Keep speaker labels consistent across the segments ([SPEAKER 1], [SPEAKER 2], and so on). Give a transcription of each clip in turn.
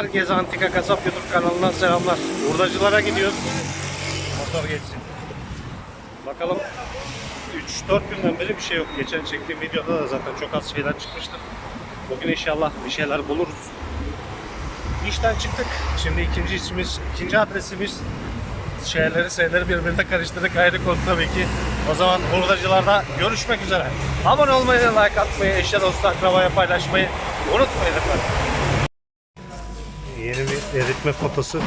[SPEAKER 1] Herkese Antika Kasap YouTube kanalından selamlar. Hurdacılara gidiyoruz. Motor geçsin. Bakalım 3-4 günden beri bir şey yok. Geçen çektiğim videoda da zaten çok az şeyler çıkmıştı. Bugün inşallah bir şeyler buluruz. İşten çıktık. Şimdi ikinci ismimiz, ikinci adresimiz şeyleri şeyleri birbirine karıştırdık ayrı konu tabii ki. O zaman hurdacılarda görüşmek üzere. Abone olmayı, like atmayı, eşya dostu akrabaya paylaşmayı unutmayın efendim. Eritme potası.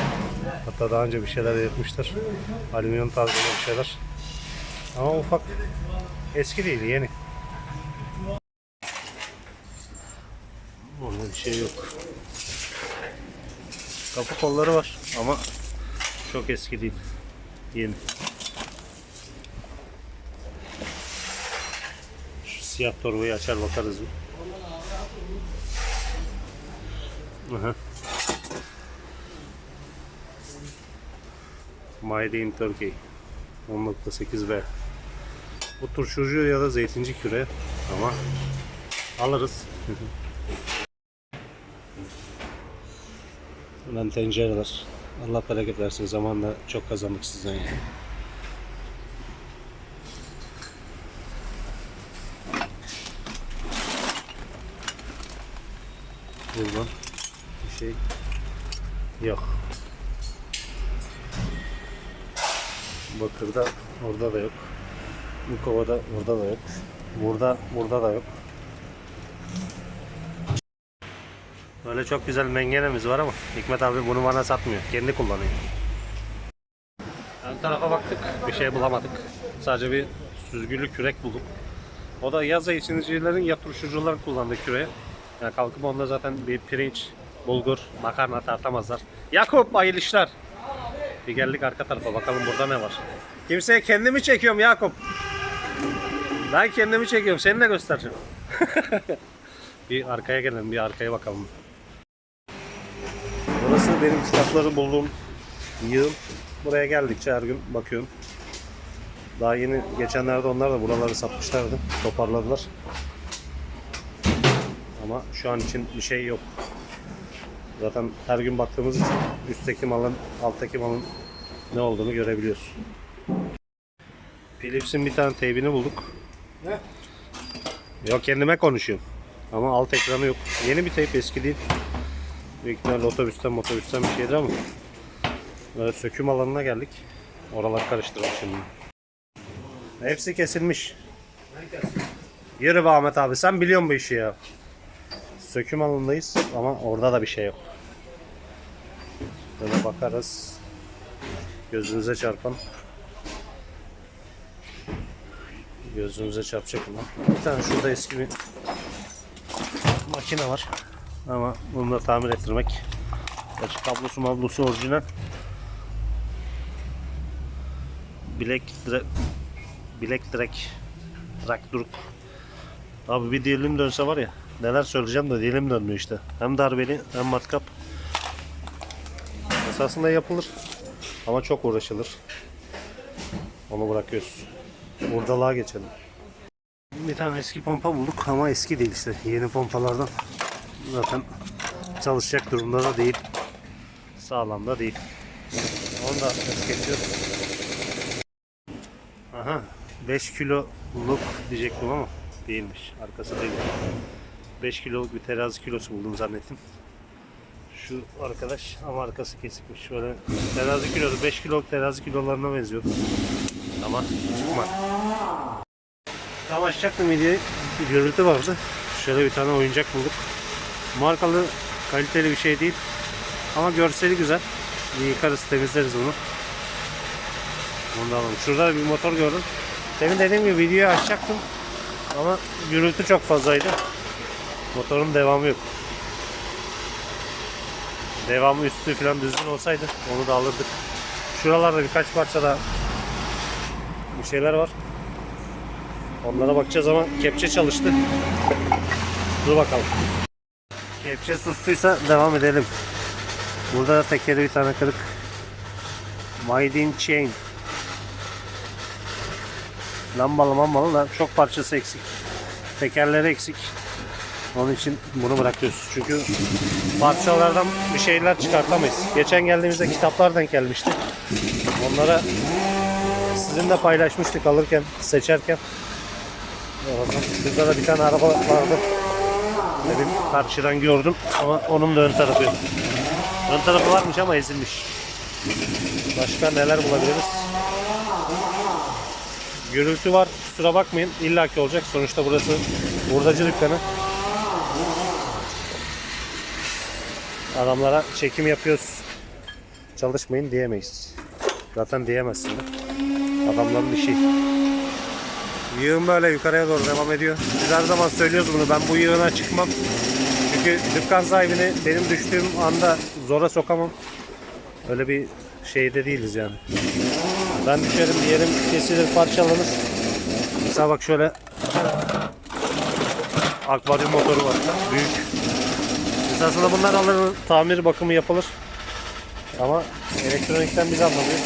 [SPEAKER 1] Hatta daha önce bir şeyler eritmişler. Alüminyum tarzında bir şeyler. Ama ufak. Eski değil, yeni. Onda bir şey yok. Kapı kolları var ama çok eski değil. Yeni. Şu siyah torbayı açar bakarız. Aha. Made in Turkey 10.8B Bu turşucu ya da zeytinci küre ama alırız. Hemen tencereler. Allah bereket versin. Zamanla çok kazandık sizden yani. Buradan bir şey yok. Bakırda orada da yok. Bu kovada orada da yok. Burada burada da yok. Böyle çok güzel mengenemiz var ama Hikmet abi bunu bana satmıyor. Kendi kullanıyor. Ön tarafa baktık. Bir şey bulamadık. Sadece bir süzgülü kürek bulduk. O da ya zeytincilerin ya turşucuların kullandığı küreği. Yani kalkıp onda zaten bir pirinç, bulgur, makarna tartamazlar. Yakup hayırlı işler. Bir geldik arka tarafa bakalım burada ne var. Kimseye kendimi çekiyorum Yakup. Ben kendimi çekiyorum. Seni de göstereceğim. bir arkaya gelelim, bir arkaya bakalım. Burası benim kitapları bulduğum yığın. Buraya geldikçe her gün bakıyorum. Daha yeni geçenlerde onlar da buraları satmışlardı. Toparladılar. Ama şu an için bir şey yok. Zaten her gün baktığımız için üstteki malın, alttaki malın ne olduğunu görebiliyoruz. Philips'in bir tane teybini bulduk.
[SPEAKER 2] Ne?
[SPEAKER 1] Yok kendime konuşuyorum. Ama alt ekranı yok. Yeni bir teyp eski değil. Büyük ihtimalle otobüsten motobüsten bir şeydir ama. Böyle söküm alanına geldik. Oralar karıştırmış şimdi. Hepsi kesilmiş. Yürü be Ahmet abi sen biliyorsun bu işi ya. Söküm alanındayız ama orada da bir şey yok. Böyle bakarız. Gözünüze çarpan. Gözünüze çarpacak ama. Bir tane şurada eski bir makine var. Ama bunu da tamir ettirmek. Gerçi kablosu mablosu orijinal. Bilek dire bilek direk trak duruk. Abi bir diyelim dönse var ya neler söyleyeceğim de diyelim dönmüyor işte. Hem darbeli hem matkap. Esasında yapılır. Ama çok uğraşılır. Onu bırakıyoruz. Buradalığa geçelim. Bir tane eski pompa bulduk ama eski değil işte. Yeni pompalardan zaten çalışacak durumda da değil. Sağlam da değil. Onu da geçiyoruz. Aha 5 kiloluk diyecektim ama değilmiş. Arkası değil. 5 kiloluk bir terazi kilosu buldum zannettim. Şu arkadaş ama arkası kesikmiş. Böyle terazi kilosu 5 kiloluk terazi kilolarına benziyor. Ama çıkmadı. Tam açacaktım videoyu. Bir gürültü vardı. Şöyle bir tane oyuncak bulduk. Markalı kaliteli bir şey değil. Ama görseli güzel. Bir yıkarız temizleriz bunu. Bunu da alalım. Şurada da bir motor gördüm. Demin dediğim gibi videoyu açacaktım. Ama gürültü çok fazlaydı. Motorun devamı yok. Devamı üstü falan düzgün olsaydı onu da alırdık. Şuralarda birkaç parça da bir şeyler var. Onlara bakacağız ama kepçe çalıştı. Dur bakalım. Kepçe sustuysa devam edelim. Burada da tekeri bir tane kırık. Made in chain. Lambalı mambalı da çok parçası eksik. Tekerleri eksik. Onun için bunu bırakıyoruz. Çünkü parçalardan bir şeyler çıkartamayız. Geçen geldiğimizde kitaplar denk gelmişti. Onlara sizinle paylaşmıştık alırken, seçerken. Şurada da bir tane araba vardı. Demin karşıdan gördüm ama onun da ön tarafı yok. Ön tarafı varmış ama ezilmiş. Başka neler bulabiliriz? Gürültü var. Kusura bakmayın. İlla ki olacak. Sonuçta burası hurdacı dükkanı. Adamlara çekim yapıyoruz. Çalışmayın diyemeyiz. Zaten diyemezsin de. Adamların işi. Yığın böyle yukarıya doğru devam ediyor. Biz her zaman söylüyoruz bunu. Ben bu yığına çıkmam. Çünkü dükkan sahibini benim düştüğüm anda zora sokamam. Öyle bir şeyde değiliz yani. Ben düşerim, yerim kesilir, parçalanır. Mesela bak şöyle akvaryum motoru var. Büyük. Esasında bunlar alınır, tamir bakımı yapılır. Ama elektronikten biz anlamıyoruz.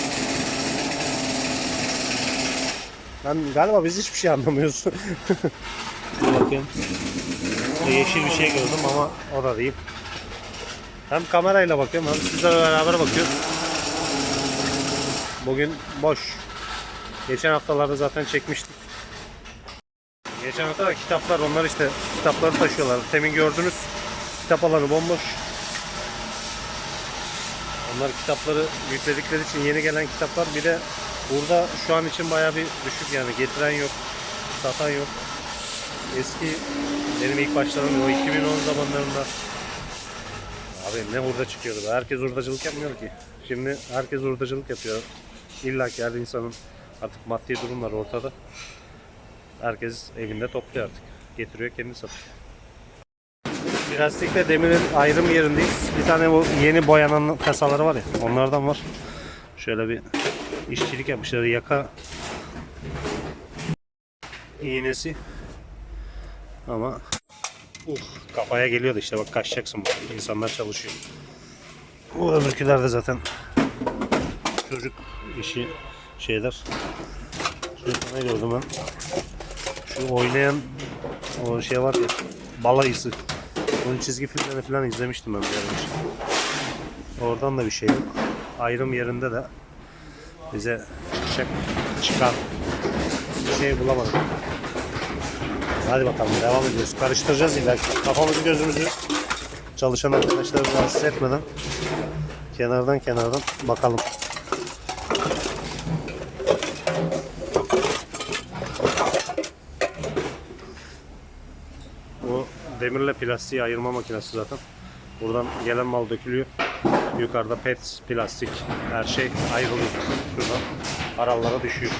[SPEAKER 1] Ben galiba biz hiçbir şey anlamıyoruz. Bakayım. Yeşil bir şey gördüm ama o da değil. Hem kamerayla bakıyorum hem sizlerle beraber bakıyorum. Bugün boş. Geçen haftalarda zaten çekmiştik. Geçen hafta kitaplar onlar işte kitapları taşıyorlar. Temin gördünüz. Kitap alanı bomboş. Onlar kitapları yükledikleri için yeni gelen kitaplar bir de burada şu an için bayağı bir düşük yani getiren yok, satan yok. Eski benim ilk başladığım o 2010 zamanlarında Abi ne hurda çıkıyordu be. Herkes hurdacılık yapmıyor ki. Şimdi herkes hurdacılık yapıyor. İlla ki her insanın artık maddi durumlar ortada. Herkes evinde topluyor artık. Getiriyor kendi satıyor. Plastikle demirin ayrım yerindeyiz. Bir tane bu yeni boyanan kasaları var ya onlardan var. Şöyle bir işçilik yapmışlar. Yaka iğnesi. Ama uh, kafaya geliyordu işte bak kaçacaksın bu. İnsanlar çalışıyor. Bu öbürküler de zaten çocuk işi şeyler. Şurada ne gördüm ben? Şu oynayan o şey var ya balayısı. Onun çizgi filmlerini falan izlemiştim ben bir önce. Oradan da bir şey yok. Ayrım yerinde de bize çıkacak çıkan bir şey bulamadım. Hadi bakalım devam ediyoruz. Karıştıracağız illa. Kafamızı gözümüzü çalışan arkadaşları rahatsız etmeden kenardan kenardan bakalım. Bu demirle plastiği ayırma makinesi zaten. Buradan gelen mal dökülüyor. Yukarıda pet, plastik, her şey ayrılıyor. Şuradan aralara düşüyor.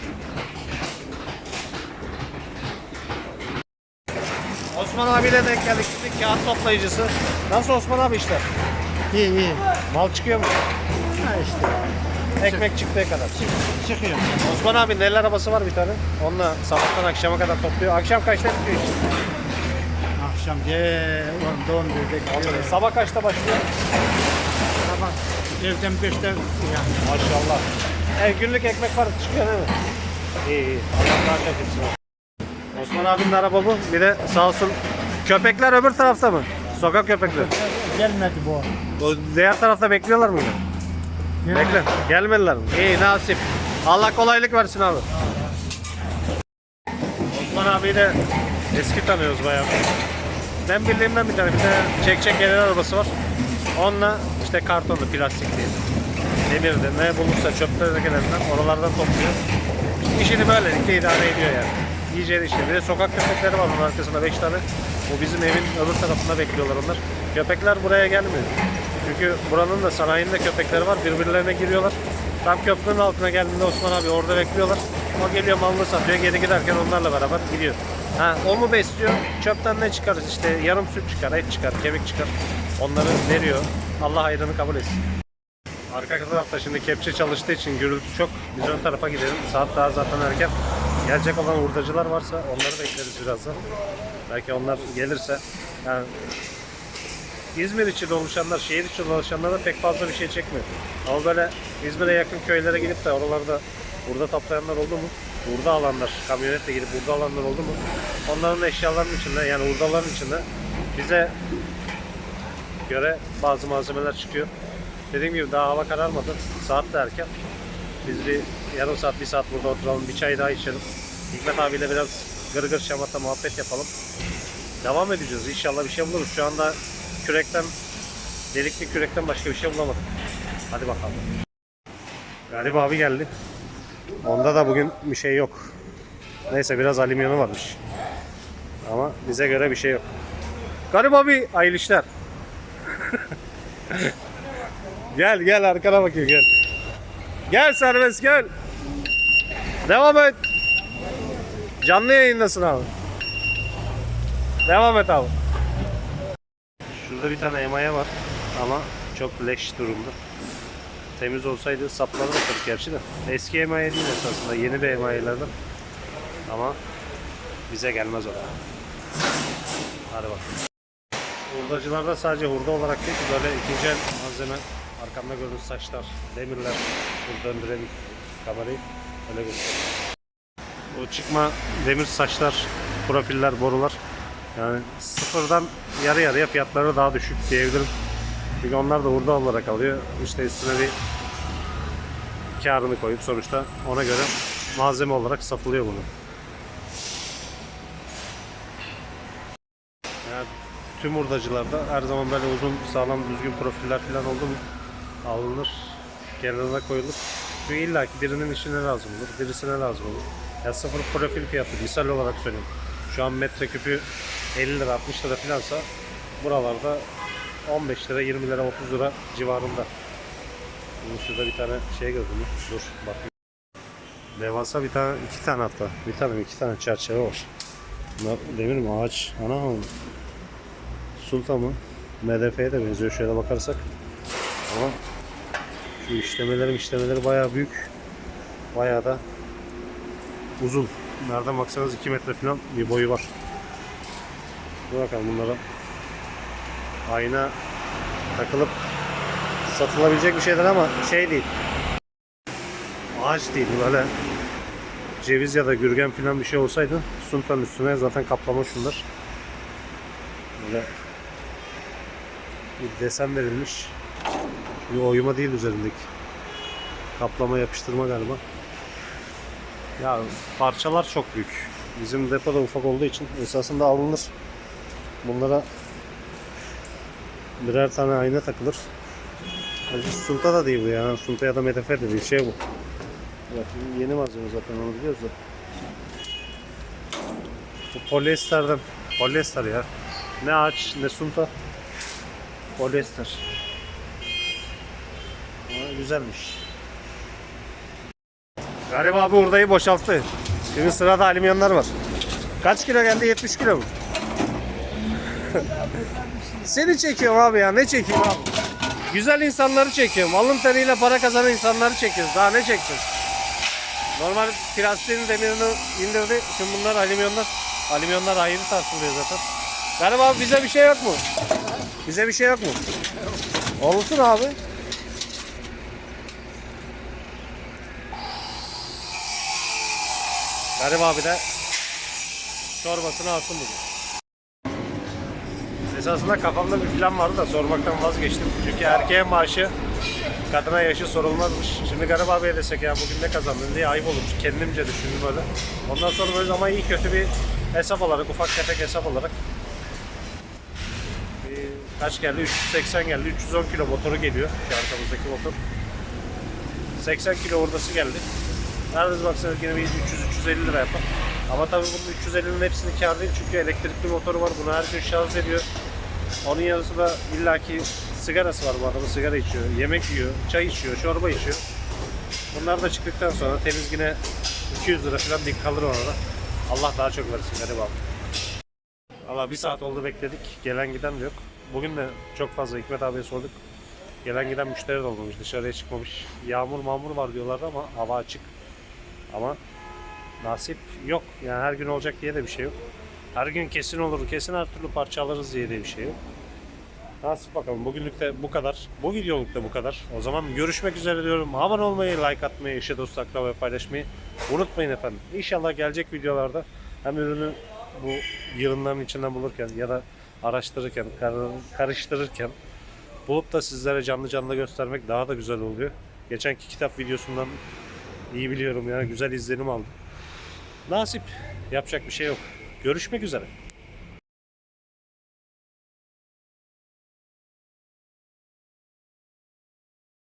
[SPEAKER 1] Osman abiyle denk geldik. Şimdi kağıt toplayıcısı. Nasıl Osman abi işler?
[SPEAKER 2] İyi iyi.
[SPEAKER 1] Mal çıkıyor mu?
[SPEAKER 2] Ha işte.
[SPEAKER 1] Ekmek çıktığı kadar.
[SPEAKER 2] Çıkıyor.
[SPEAKER 1] Osman abi el arabası var bir tane. Onunla sabahtan akşama kadar topluyor. Akşam kaçta bitiyor iş?
[SPEAKER 2] Akşam de 10'da 11'de gidiyor.
[SPEAKER 1] Sabah kaçta başlıyor?
[SPEAKER 2] Sabah evden 5'te yani.
[SPEAKER 1] Maşallah. E, günlük ekmek var çıkıyor değil mi? İyi iyi. Allah daha çok etsin. Osman abinin araba bu. Bir de sağ olsun köpekler öbür tarafta mı? Sokak köpekleri.
[SPEAKER 2] Gelmedi bu.
[SPEAKER 1] O diğer tarafta bekliyorlar mı? Bekle. Gelmediler mi? İyi nasip. Allah kolaylık versin abi. Osman abi de eski tanıyoruz bayağı. Ben bildiğimden bir tane bir tane çekçek genel arabası var. Onunla işte kartonlu plastik değil. Demirdi ne bulursa çöpleri genelinden oralardan topluyor. İşini böylelikle idare ediyor yani. İyice işte. Bir de sokak köpekleri var bunun arkasında 5 tane. O bizim evin öbür tarafında bekliyorlar onlar. Köpekler buraya gelmiyor. Çünkü buranın da sanayinin de köpekleri var. Birbirlerine giriyorlar. Tam köprünün altına geldiğinde Osman abi orada bekliyorlar. O geliyor malını satıyor. Geri giderken onlarla beraber gidiyor. Ha, o mu besliyor? Çöpten ne çıkar? İşte yarım süt çıkar, et çıkar, kemik çıkar. Onları veriyor. Allah hayrını kabul etsin. Arka tarafta şimdi kepçe çalıştığı için gürültü çok. Biz ön tarafa gidelim. Saat daha zaten erken. Gelecek olan hurdacılar varsa onları bekleriz birazdan. Belki onlar gelirse. Yani İzmir için oluşanlar, şehir için oluşanlar da pek fazla bir şey çekmiyor. Ama böyle İzmir'e yakın köylere gidip de oralarda burada toplayanlar oldu mu? Burada alanlar, kamyonetle gidip burada alanlar oldu mu? Onların eşyalarının içinde yani hurdaların içinde bize göre bazı malzemeler çıkıyor. Dediğim gibi daha hava kararmadı. Saat de erken. Biz bir yarım saat, bir saat burada oturalım. Bir çay daha içelim. Hikmet abiyle biraz gır gır şamata muhabbet yapalım. Devam edeceğiz. İnşallah bir şey buluruz. Şu anda kürekten, delikli kürekten başka bir şey bulamadık. Hadi bakalım. Galip abi geldi. Onda da bugün bir şey yok. Neyse biraz alüminyonu varmış. Ama bize göre bir şey yok. Garip abi hayırlı gel gel arkana bakayım gel. Gel serbest gel. Devam et. Canlı yayındasın abi. Devam et abi. Şurada bir tane emaye var ama çok leş durumda. Temiz olsaydı sapları da kırık gerçi de. Eski emaye değil esasında yeni bir emayelerden. Ama bize gelmez o da. Hadi bakalım. Hurdacılarda sadece hurda olarak değil böyle ikinci el malzeme arkamda gördüğünüz saçlar, demirler, dur döndürelim kamerayı öyle göstereyim. O çıkma demir saçlar, profiller, borular yani sıfırdan yarı yarıya fiyatları daha düşük diyebilirim. Çünkü onlar da hurda olarak alıyor. İşte üstüne bir karını koyup sonuçta ona göre malzeme olarak satılıyor bunu. Yani tüm hurdacılarda her zaman böyle uzun sağlam düzgün profiller falan oldu mu alınır kenarına koyulur. Çünkü illa ki birinin işine lazım olur, birisine lazım olur. Ya sıfır profil fiyatı misal olarak söyleyeyim. Şu an metreküpü 50 lira 60 lira filansa buralarda 15 lira 20 lira 30 lira civarında. Şimdi şurada bir tane şey gördüm. Dur bakayım. Devasa bir tane, iki tane hatta. Bir tane iki tane çerçeve var. Bunlar demir mi, ağaç, ana mı? Sultan mı? MDF'ye de benziyor şöyle bakarsak. Ama şu işlemelerim işlemeleri bayağı büyük. Bayağı da uzun. Nereden baksanız 2 metre falan bir boyu var. Dur bakalım bunlara ayna takılıp satılabilecek bir şeyler ama şey değil. Ağaç değil böyle ceviz ya da gürgen falan bir şey olsaydı suntanın üstüne zaten kaplama şunlar. Böyle bir desen verilmiş. Bir oyma değil üzerindeki. Kaplama yapıştırma galiba. Ya parçalar çok büyük. Bizim depoda ufak olduğu için esasında alınır. Bunlara birer tane ayna takılır. Acı sunta da değil bu ya. Sunta ya da medefer de değil. Şey bu. Şimdi yeni malzeme zaten onu biliyoruz da. Bu polyesterden. Polyester ya. Ne ağaç ne sunta. Polyester. Ama güzelmiş. Galiba abi hurdayı boşalttı. Şimdi sırada alüminyonlar var. Kaç kilo geldi? 70 kilo mu? Seni çekiyorum abi ya. Ne çekeyim abi? Güzel insanları çekiyorum. Alın teriyle para kazanan insanları çekiyoruz. Daha ne çekeceğiz? Normal plastiğin demirini indirdi. Şimdi bunlar alüminyonlar. Alüminyonlar ayrı tartılıyor zaten. Galiba abi bize bir şey yok mu? Bize bir şey yok mu? Olsun abi. Garip abi de çorbasını alsın bugün. Esasında kafamda bir plan vardı da sormaktan vazgeçtim. Çünkü erkeğe maaşı kadına yaşı sorulmazmış. Şimdi Garip abiye desek ya bugün ne kazandın diye ayıp olurmuş. Kendimce düşündüm öyle. Ondan sonra böyle ama iyi kötü bir hesap olarak, ufak tefek hesap olarak kaç geldi? 380 geldi. 310 kilo motoru geliyor. Şu arkamızdaki motor. 80 kilo hurdası geldi. Nerede baksanız yine bir 300-350 lira yapar. Ama tabii bunun 350'nin hepsini kar değil çünkü elektrikli motoru var. Bunu her gün şarj ediyor. Onun yanısında illaki sigarası var bu adamın. Sigara içiyor, yemek yiyor, çay içiyor, çorba içiyor. Bunlar da çıktıktan sonra temiz yine 200 lira falan dik kalır orada. Allah daha çok versin garibi abi. Valla bir saat oldu bekledik. Gelen giden de yok. Bugün de çok fazla Hikmet abiye sorduk. Gelen giden müşteri de olmamış. Dışarıya çıkmamış. Yağmur mağmur var diyorlardı ama hava açık. Ama nasip yok. Yani her gün olacak diye de bir şey yok. Her gün kesin olur. Kesin her türlü parça diye bir şey yok. Nasip bakalım. Bugünlük de bu kadar. Bu videoluk da bu kadar. O zaman görüşmek üzere diyorum. Abone olmayı, like atmayı, eşe dost akraba paylaşmayı unutmayın efendim. İnşallah gelecek videolarda hem ürünü bu yığınların içinden bulurken ya da araştırırken, kar- karıştırırken bulup da sizlere canlı canlı göstermek daha da güzel oluyor. Geçenki kitap videosundan iyi biliyorum yani güzel izlenim aldım. Nasip. Yapacak bir şey yok. Görüşmek üzere.